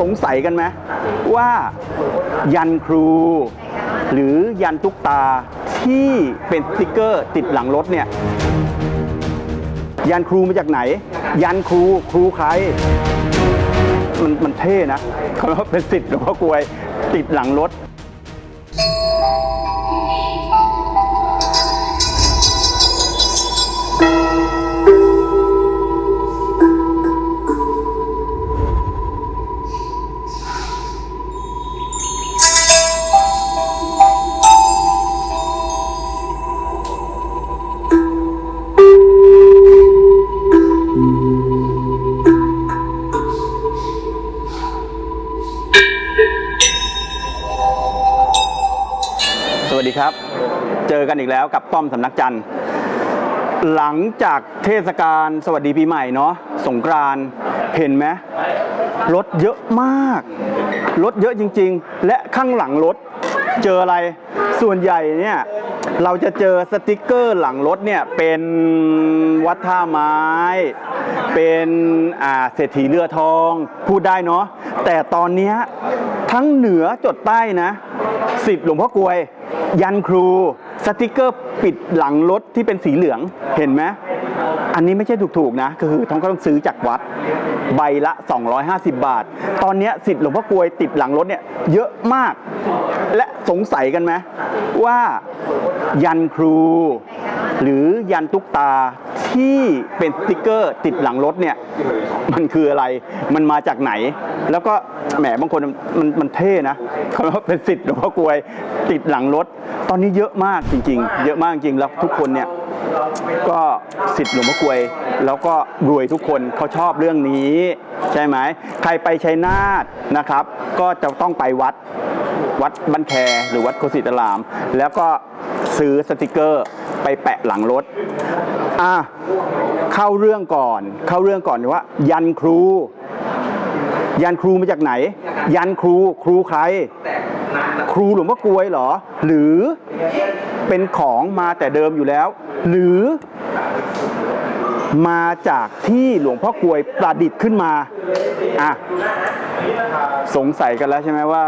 สงสัยกันไหมว่ายันครู หรือยันตุ๊กตาที่เป็นสติกเกอร์ติดหลังรถเนี่ยยันครูมาจากไหน ยันครูครูใคร มันมันเท่นะเขาเป็นสิทธิ์หลวงพ่อกลวยติดหลังรถ อีกแล้วกับต้อมสำนักจันทร์หลังจากเทศกาลสวัสดีปีใหม่เนาะสงกรานต์เห็นไหมรถเยอะมากรถเยอะจริง ๆ และข้างหลังรถเจออะไรส่วนใหญ่เนี่ยเราจะเจอสติกเกอร์หลังรถเนี่ยเป็นวัดท่าไม้ เป็นอ่าเศรษฐีเรือทองพูดได้เนาะแต่ตอนนี้ทั้งเหนือจดใต้นะสิบหลวงพ่อกลวย ยันครู สติกเกอร์ปิดหลังรถที่เป็นสีเหลืองเห็นไหมอันนี้ไม่ใช่ถูกๆนะก็คือท้องก็ต้องซื้อจากวัดใบละ 250 บาท ตอนนี้สิทธิ์หลวงพ่อกลวยติดหลังรถเนี่ยเยอะมาก และสงสัยกันไหมว่ายันครู หรือยันตุ๊กตาที่เป็นสติกเกอร์ติดหลังรถเนี่ยมันคืออะไรมันมาจากไหน แล้วก็แหมบางคนมันมันเท่นะเขาว่าเป็นสิทธิ์หลวงพ่อกลวยติดหลังรถ ตอนนี้เยอะมากจริง ๆ เยอะมากจริงแล้วทุกคนเนี่ยก็สิทธิ์หลวงพ่อกลวย แล้วก็รวยทุกคนเขาชอบเรื่องนี้ ใช่ไหมใครไปชัยนาทนะครับ ก็จะต้องไปวัดวัดบ้านแคหรือวัดโคสิตาราม แล้วก็ซื้อสติกเกอร์ ไปแปะหลังรถอะเข้าเรื่องก่อน เข้าเรื่องก่อนว่า ยันครู ยันครูมาจากไหน ยันครูครูใคร ครูหลวงพ่อกลวยเหรอ หรือเป็นของมาแต่เดิมอยู่แล้ว หรือ มาจากที่หลวงพ่อกลวยประดิษฐ์ขึ้นมาอะสงสัยกันแล้วใช่ไหมว่า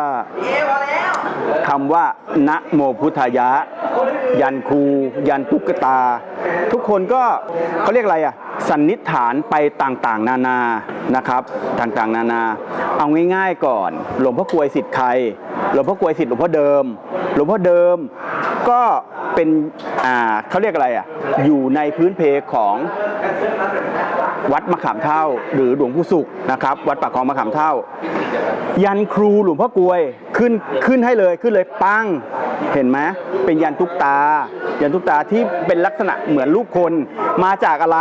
คำว่านะโมพุทธายะ ยันครู ยันตุ๊กตา ทุกคนก็เขาเรียกอะไรอะสันนิษฐานไปต่างๆ นานานะครับ ต่างๆ นานา เอาง่ายๆก่อน หลวงพ่อกลวยสิทธิ์ใคร หลวงพ่อกลวยสิทธิ์หลวงพ่อเดิม หลวงพ่อเดิมก็ เป็นอ่าเขาเรียกอะไรอะอยู่ในพื้นเพของวัดมะขามเท่า หรือหลวงปู่สุขนะครับ วัดปากคลองมะขามเท่า ยันครูหลวงพ่อกลวยขึ้นขึ้นให้เลยขึ้นเลยปัง เห็นไหมเป็นยันตุกตา ยันตุกตาที่เป็นลักษณะเหมือนรูปคน มาจากอะไร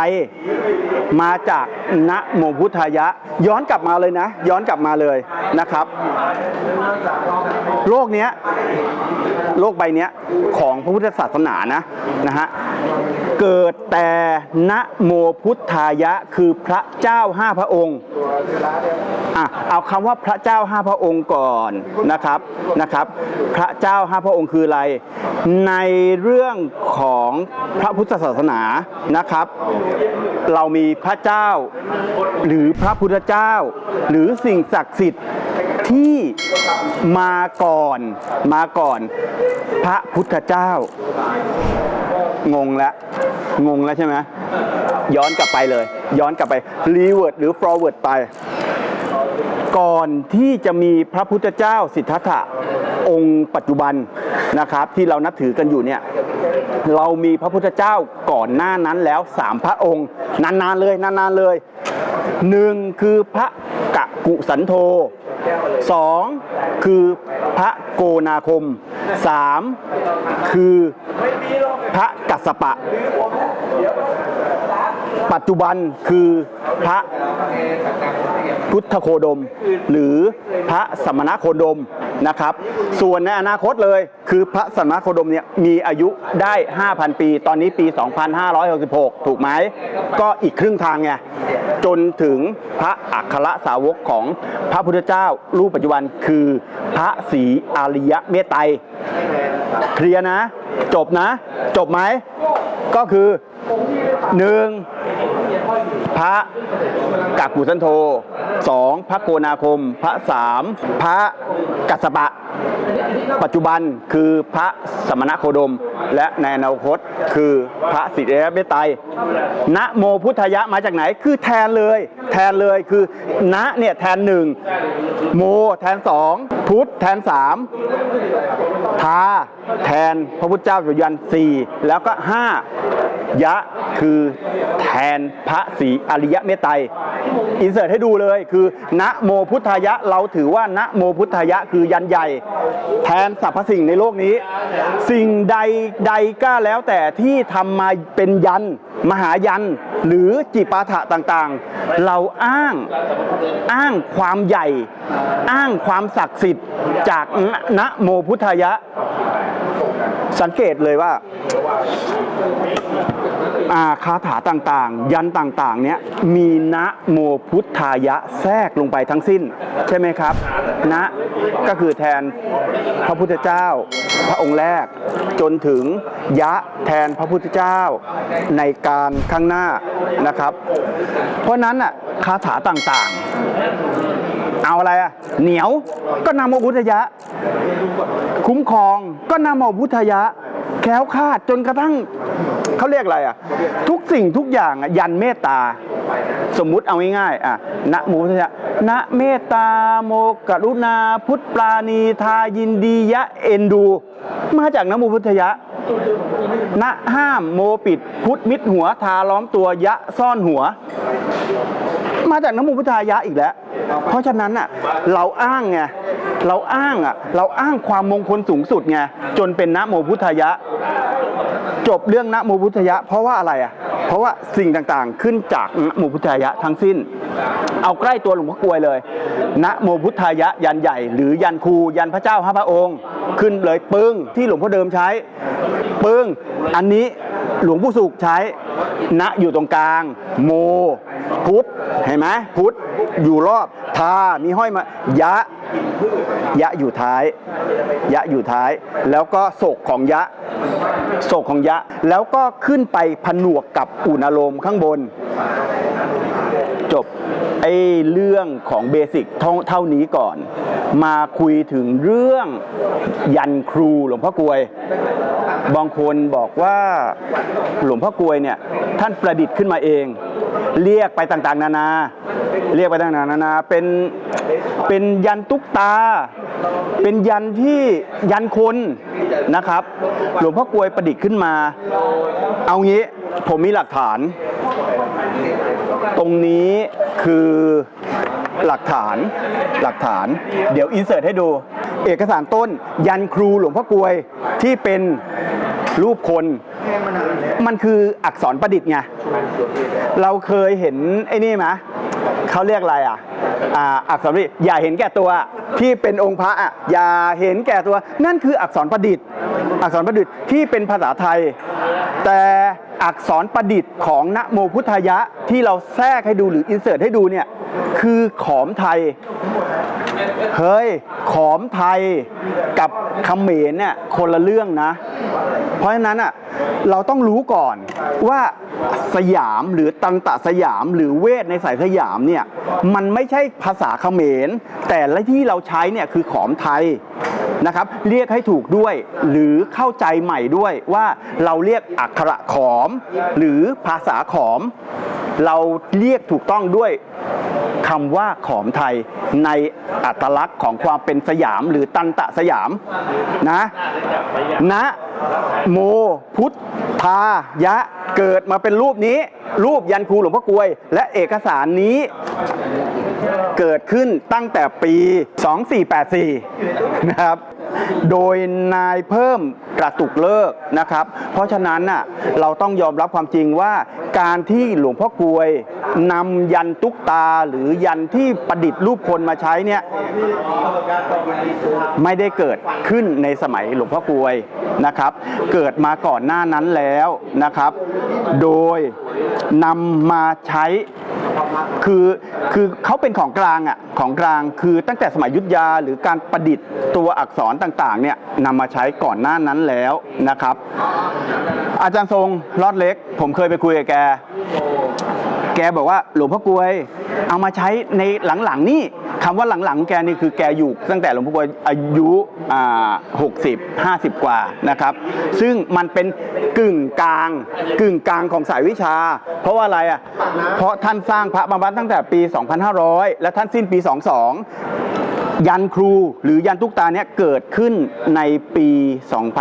มาจากนะโมพุทธายะ ย้อนกลับมาเลยนะ ย้อนกลับมาเลยนะครับ โลกเนี้ยโลกใบเนี้ยของพระพุทธศาสนานะนะฮะเกิดแต่นะโมพุทธายะคือพระเจ้าห้าพระองค์อะเอาคำว่าพระเจ้าห้าพระองค์ก่อนนะครับนะครับ พระเจ้าห้าพระองค์คืออะไร ในเรื่องของพระพุทธศาสนานะครับ เรามีพระเจ้า หรือพระพุทธเจ้า หรือสิ่งศักดิ์สิทธิ์ที่มาก่อนมาก่อน พระพุทธเจ้างงแล้วงงแล้วใช่ไหมย้อนกลับไปเลย ย้อนกลับไปรีเวิร์ดหรือ forward ไป ก่อนที่จะมีพระพุทธเจ้าสิทธัตถะ องค์ปัจจุบันนะครับที่เรานับถือกันอยู่เนี่ยเรามีพระพุทธเจ้าก่อนหน้านั้นแล้วสามพระองค์ นานๆเลยนานๆเลยหนึ่งคือพระกะกุสันโธสองคือพระโกนาคมสามคือพระกัสสปะ ปัจจุบันคือพระพุทธโคดม หรือพระสมณโคดมนะครับ ส่วนในอนาคตเลยคือพระสมณโคดมเนี่ยมีอายุได้ 5,000 ปี ตอนนี้ปี 2566 ถูกไหม ก็อีกครึ่งทางไง จนถึงพระอัครสาวกของพระพุทธเจ้ารูปปัจจุบันคือพระศรีอาริยเมตไตรเคลียร์นะ จบนะ จบไหม ก็คือหนึ่ง พระกักกุสันโธสองพระโกนาคม พระสามพระกัสปะ ปัจจุบันคือพระสมณโคดม และในอนาคตคือพระสิริเมตไตนะโมพุทธยะมาจากไหน คือแทนเลย แทนเลยคือนะเนี่ยแทนหนึ่งโมแทนสองพุทธแทนสามทา แทนพระพุทธเจ้าสุยันสี่แล้วก็ห้ายะคือแทนพระศรีอริยะเมตไตรอินเสิร์ตให้ดูเลยคือนะโมพุทธายะเราถือว่านะโมพุทธายะคือยันใหญ่ แทนสรรพสิ่งในโลกนี้ สิ่งใดใดก็แล้วแต่ที่ทำมาเป็นยัน มหายัน หรือจิปาถะต่างๆ เราอ้างอ้างความใหญ่ อ้างความศักดิ์สิทธิ์จากนะโมพุทธายะ สังเกตเลยว่าอาคาถาต่างๆ ยันต่างๆ เนี้ยมีนะโมพุทธายะแทรกลงไปทั้งสิ้น ใช่ไหมครับ นะก็คือแทนพระพุทธเจ้า พระองค์แรกจนถึงยะแทนพระพุทธเจ้าในการข้างหน้านะครับ เพราะฉะนั้นอะคาถาต่างๆ เอาอะไรอะ เหนียวก็นามโมพุทธยะ คุ้มครองก็นำเอาพุทธยะ แคล้วคลาดจนกระทั่งเขาเรียกอะไรอะ ทุกสิ่งทุกอย่างอะยันเมตตา สมมุติเอาง่ายๆอะนะโมพุทธยะนะเมตตาโมกรุณาพุทธปราณีทายินดียะเอ็นดู มาจากนะโมพุทธยะนะห้ามโมปิด พุทธมิดหัวทาล้อมตัวยะซ่อนหัว มาจากน้ำมูพุทธายะอีกแล้ว เพราะฉะนั้นอะเราอ้างไงเราอ้างอะเราอ้างความมงคลสูงสุดไงจนเป็นนโมพุทธายะ จบเรื่องนโมพุทธายะ เพราะว่าอะไรอะเพราะว่าสิ่งต่างๆขึ้นจากนโมพุทธายะทั้งสิ้น เอาใกล้ตัวหลวงพ่อกลวยเลยนะโมพุทธายะยันใหญ่ หรือยันครูยันพระเจ้าห้าพระองค์ ขึ้นเลยปึ้งที่หลวงพ่อเดิมใช้ ปึ้งอันนี้ หลวงปู่สุขใช้ณอยู่ตรงกลาง โม พุทธเห็นไหมพุทธอยู่รอบทามีห้อยมายะ ยะอยู่ท้าย ยะอยู่ท้าย แล้วก็โศกของยะโศกของยะ แล้วก็ขึ้นไปผนวกกับอุณโลมข้างบน จบไอ้เรื่องของเบสิกเท่าเท่านี้ก่อน มาคุยถึงเรื่องยันครูหลวงพ่อกลวย บางคนบอกว่าหลวงพ่อกลวยเนี่ยท่านประดิษฐ์ขึ้นมาเอง เรียกไปต่างๆ นานา เรียกไปต่างๆนานาเป็นเป็นยันตุ๊กตา เป็นยันที่ยันคนนะครับ หลวงพ่อกลวยประดิษฐ์ขึ้นมา เอางี้ผมมีหลักฐาน ตรงนี้คือหลักฐานหลักฐาน เดี๋ยวอินเสิร์ตให้ดู เอกสารต้นยันครูหลวงพ่อกลวยที่เป็นรูปคน มันคืออักษรประดิษฐ์ไง เราเคยเห็นไอ้นี่ไหมเขาเรียกอะไรอะอ่าอักษรประดิษฐ์อย่าเห็นแก่ตัวที่เป็นองค์พระอะอย่าเห็นแก่ตัว นั่นคืออักษรประดิษฐ์ อักษรประดิษฐ์ที่เป็นภาษาไทย แต่อักษรประดิษฐ์ของนะโมพุทธายะที่เราแทรกให้ดูหรืออินเสิร์ตให้ดูเนี่ยคือขอมไทย เฮ้ย ขอมไทยกับเขมรเนี่ยคนละเรื่องนะ เพราะฉะนั้นอะเราต้องรู้ก่อนว่าสยามหรือตันตะสยามหรือเวทในสายสยามเนี่ยมันไม่ใช่ภาษาเขมร แต่ละที่เราใช้เนี่ยคือขอมไทยนะครับ เรียกให้ถูกด้วย หรือเข้าใจใหม่ด้วยว่าเราเรียกอักขระขอม หรือภาษาขอม เราเรียกถูกต้องด้วยคำว่าขอมไทยในอัตลักษณ์ของความเป็นสยามหรือตันตะสยามนะนะโมพุทธายะเกิดมาเป็นรูปนี้ รูปยันครูหลวงพ่อกลวย และเอกสารนี้เกิดขึ้นตั้งแต่ปี 2484 นะครับ โดยนายเพิ่มกระตุกเลิกนะครับ เพราะฉะนั้นน่ะเราต้องยอมรับความจริงว่าการที่หลวงพ่อกวยนำยันตุกตาหรือยันที่ประดิษฐ์รูปคนมาใช้เนี่ยไม่ได้เกิดขึ้นในสมัยหลวงพ่อกวยนะครับ เกิดมาก่อนหน้านั้นแล้วนะครับ โดยนำมาใช้ คือคือเขาเป็นของกลางอะของกลางคือตั้งแต่สมัยยุทธยาหรือการประดิษฐ์ตัวอักษรต่างๆเนี่ยนำมาใช้ก่อนหน้านั้นแล้วนะครับ อาจารย์ทรงรอดเล็ก ผมเคยไปคุยกับแก แกบอกว่าหลวงพ่อกลวยเอามาใช้ในหลังๆนี่ คำว่าหลังๆแกนี่คือแกอยู่ตั้งแต่หลวงพ่อกวยอายุอ่าหกสิบห้าสิบกว่านะครับ ซึ่งมันเป็นกึ่งกลาง กึ่งกลางของสายวิชา เพราะว่าอะไรอะเพราะท่านสร้างพระมาวัดตั้งแต่ปี 2500 และท่านสิ้นปี 22ยันครูหรือยันตุกตาเนี่ยเกิดขึ้นในปี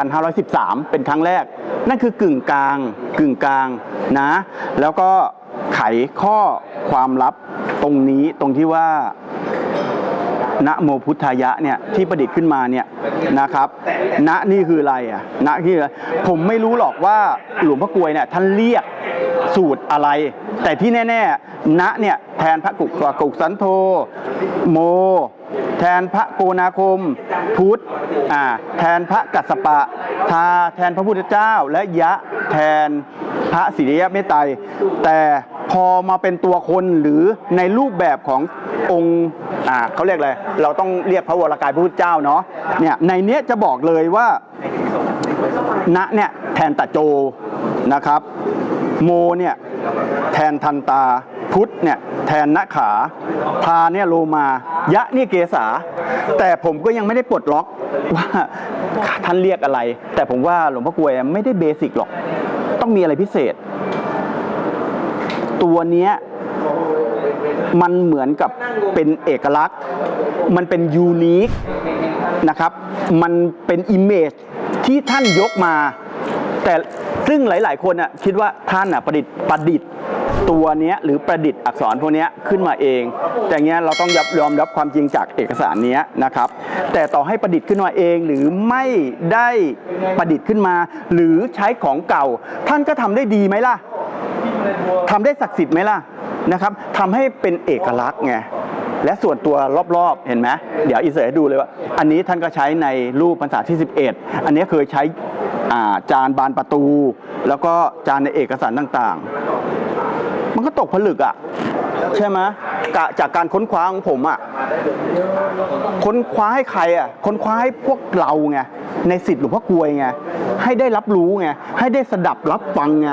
2513 เป็นครั้งแรก นั่นคือกึ่งกลางกึ่งกลางนะ แล้วก็ไขข้อความลับตรงนี้ตรงที่ว่า นะโมพุทธายะเนี่ยที่ประดิษฐ์ขึ้นมาเนี่ยนะครับณนี่คืออะไรอะณนี่คือผมไม่รู้หรอกว่าหลวงพ่อกลวยเนี่ยท่านเรียกสูตรอะไร แต่ที่แน่ๆณเนี่ยแทนพระกุกกุกสันโธโม แทนพระโกนาคม พุทธอ่าแทนพระกัสสปะ ทาแทนพระพุทธเจ้า และยะแทนพระสิริยะเมตไตรแต่พอมาเป็นตัวคนหรือในรูปแบบขององค์อ่าเขาเรียกอะไร เราต้องเรียกพระวรากายพระพุทธเจ้าเนาะเนี่ยในเนี้ยจะบอกเลยว่าณเนี่ยแทนตาโจนะครับ โมเนี่ยแทนทันตา พุทธเนี่ยแทนนขาทาเนี่ยโลมายะเนี่ยเกษา แต่ผมก็ยังไม่ได้ปลดล็อกว่าท่านเรียกอะไร แต่ผมว่าหลวงพ่อกลวยไม่ได้เบสิกหรอก ต้องมีอะไรพิเศษ ตัวเนี้ยมันเหมือนกับเป็นเอกลักษณ์ มันเป็นยูนิคนะครับ มันเป็นอิมเมจที่ท่านยกมา แต่ซึ่งหลาย ๆ คนอะคิดว่าท่านอะประดิษฐ์ประดิษฐ์ ตัวเนี้ยหรือประดิษฐ์อักษรพวกเนี้ยขึ้นมาเอง แต่เงี้ยเราต้องยอมยอมรับความจริงจากเอกสารเนี้ยนะครับ แต่ต่อให้ประดิษฐ์ขึ้นมาเองหรือไม่ได้ประดิษฐ์ขึ้นมา หรือใช้ของเก่า ท่านก็ทำได้ดีไหมล่ะทำได้ศักดิ์สิทธิ์ไหมล่ะนะครับทำให้เป็นเอกลักษณ์ไงและส่วนตัวรอบๆ เห็นไหมเดี๋ยวอินเสิร์ตให้ดูเลยว่า อันนี้ท่านก็ใช้ในรูปพรรษาที่ 11 อันนี้เคยใช้จานบานประตู แล้วก็จานในเอกสารต่างๆ ก็ตกผลึกอะ ใช่ไหมกะจากการค้นคว้าของผมอะ ค้นคว้าให้ใครอะ ค้นคว้าให้พวกเราไง ในสิทธิ์หลวงพ่อกลวยไง ให้ได้รับรู้ไง ให้ได้สดับรับฟังไง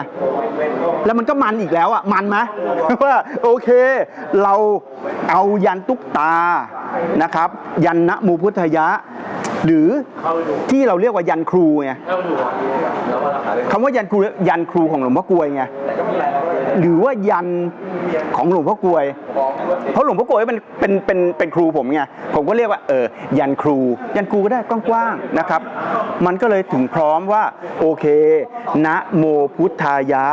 แล้วมันก็มันอีกแล้วอะ มันไหมว่าโอเค เราเอายันตุ๊กตา นะครับ ยันนะมูพุทธยะหรือที่เราเรียกว่ายันครูไงคำว่ายันครูยันครูของหลวงพ่อกลวยไง หรือว่ายันของหลวงพ่อกลวย เพราะหลวงพ่อกลวยมันเป็นเป็นเป็นครูผมไงผมก็เรียกว่าเออยันครู ยันครูก็ได้กว้างๆนะครับ มันก็เลยถึงพร้อมว่าโอเคนะโมพุทธายะ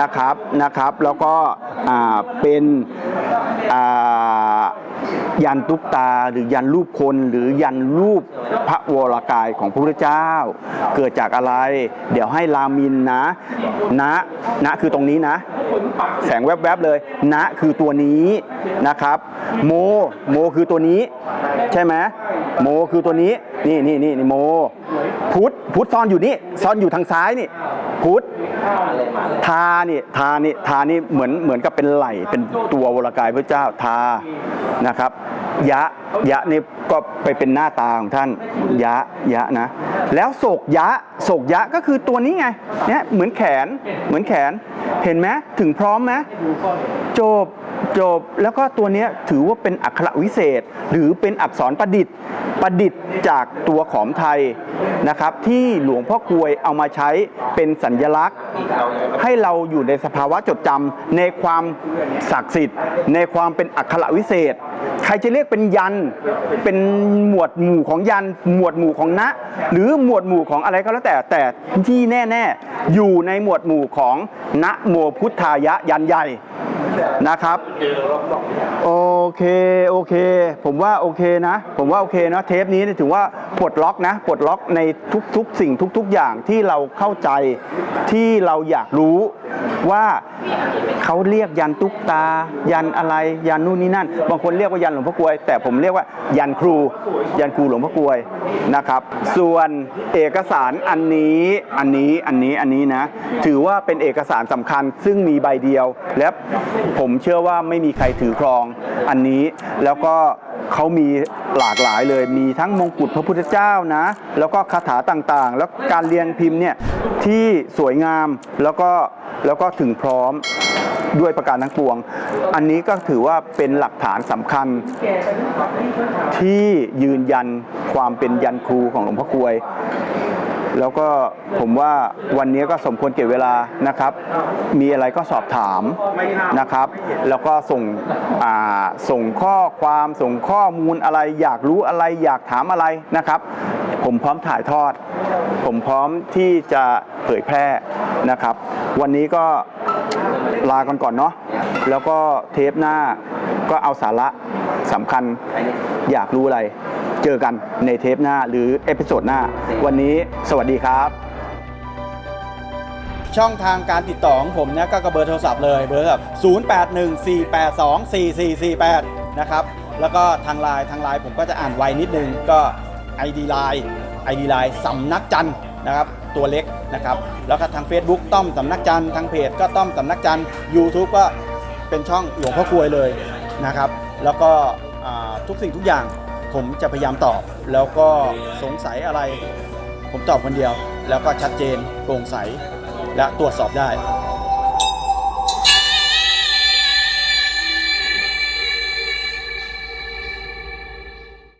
นะครับนะครับ แล้วก็อ่าเป็นอ่า ยันตุกตาหรือยันรูปคนหรือยันรูปพระวรากายของพระพุทธเจ้า เกิดจากอะไร เดี๋ยวให้รามินนะนะนะคือตรงนี้นะ แสงแวบๆเลย นะคือตัวนี้นะครับ โมโมคือตัวนี้ ใช่ไหมโมคือตัวนี้นี่นี่นี่นี่โม พุทธพุทธซ่อนอยู่นี่ซ่อนอยู่ทางซ้ายนี่ พุทธ ทานี่ทานี่ทานี่เหมือนเหมือนกับเป็นไหลเป็นตัววรกายพระเจ้าทานะครับ ยะยะนี่ก็ไปเป็นหน้าตาของท่านยะยะนะ แล้วโศกยะโศกยะก็คือตัวนี้ไงเนี่ยเหมือนแขนเหมือนแขนเห็นไหมถึงพร้อมไหมจบจบแล้วก็ตัวเนี้ยถือว่าเป็นอักขระวิเศษ หรือเป็นอักษรประดิษฐ์ประดิษฐ์จากตัวขอมไทยนะครับ ที่หลวงพ่อกลวยเอามาใช้เป็นสัญลักษณ์ ให้เราอยู่ในสภาวะจดจำในความศักดิ์สิทธิ์ ในความเป็นอักขระวิเศษ ใครจะเรียกเป็นยันเป็นหมวดหมู่ของยันหมวดหมู่ของนะ หรือหมวดหมู่ของอะไรก็แล้วแต่แต่ที่แน่ ๆ อยู่ในหมวดหมู่ของนะโมพุทธายะยันใหญ่ นะครับ โอเค โอเค ผมว่าโอเคนะ ผมว่าโอเคนะเทปนี้ถือว่าปลดล็อกนะ ปลดล็อกในทุกๆ สิ่งทุก ๆ อย่างที่เราเข้าใจที่เราอยากรู้ว่าเขาเรียกยันตุ๊กตา ยันอะไรยันนู่นนี่นั่น บางคนเรียกว่ายันหลวงพ่อกลวย แต่ผมเรียกว่ายันครู ยันครูหลวงพ่อกลวยนะครับ ส่วนเอกสารอันนี้อันนี้อันนี้อันนี้นะ ถือว่าเป็นเอกสารสำคัญซึ่งมีใบเดียวและผมเชื่อว่าไม่มีใครถือครองอันนี้ แล้วก็เขามีหลากหลายเลย มีทั้งมงกุฎพระพุทธเจ้านะ แล้วก็คาถาต่างๆ แล้วการเรียงพิมพ์เนี่ยที่สวยงามแล้วก็แล้วก็ถึงพร้อมด้วยประการทั้งปวง อันนี้ก็ถือว่าเป็นหลักฐานสำคัญ ที่ยืนยันความเป็นยันครูของหลวงพ่อกลวย แล้วก็ผมว่าวันนี้ก็สมควรเก็บเวลานะครับ มีอะไรก็สอบถามนะครับ แล้วก็ส่งส่งข้อความส่งข้อมูลอะไร อยากรู้อะไรอยากถามอะไรนะครับ ผมพร้อมถ่ายทอด ผมพร้อมที่จะเผยแพร่นะครับ วันนี้ก็ลากันก่อนเนาะแล้วก็เทปหน้าก็เอาสาระสำคัญอยากรู้อะไร เจอกันในเทปหน้าหรือเอพิโซดหน้า วันนี้สวัสดีครับ ช่องทางการติดต่อของผมเนี่ยก็กระเบอร์โทรศัพท์เลยเบอร์แบบ0814824448 นะครับ แล้วก็ทางไลน์ทางไลน์ผมก็จะอ่านไวนิดนึงก็ ID ไลน์ ID ไลน์สำนักจันทร์นะครับตัวเล็กนะครับ แล้วก็ทาง Facebook ต้อมสำนักจันทร์ทางเพจก็ต้อมสำนักจันทร์ YouTube ก็เป็นช่องหลวงพ่อกลวยเลยนะครับ แล้วก็อ่าทุกสิ่งทุกอย่าง ผมจะพยายามตอบ แล้วก็สงสัยอะไร ผมตอบคนเดียว แล้วก็ชัดเจนโปร่งใสและตรวจสอบได้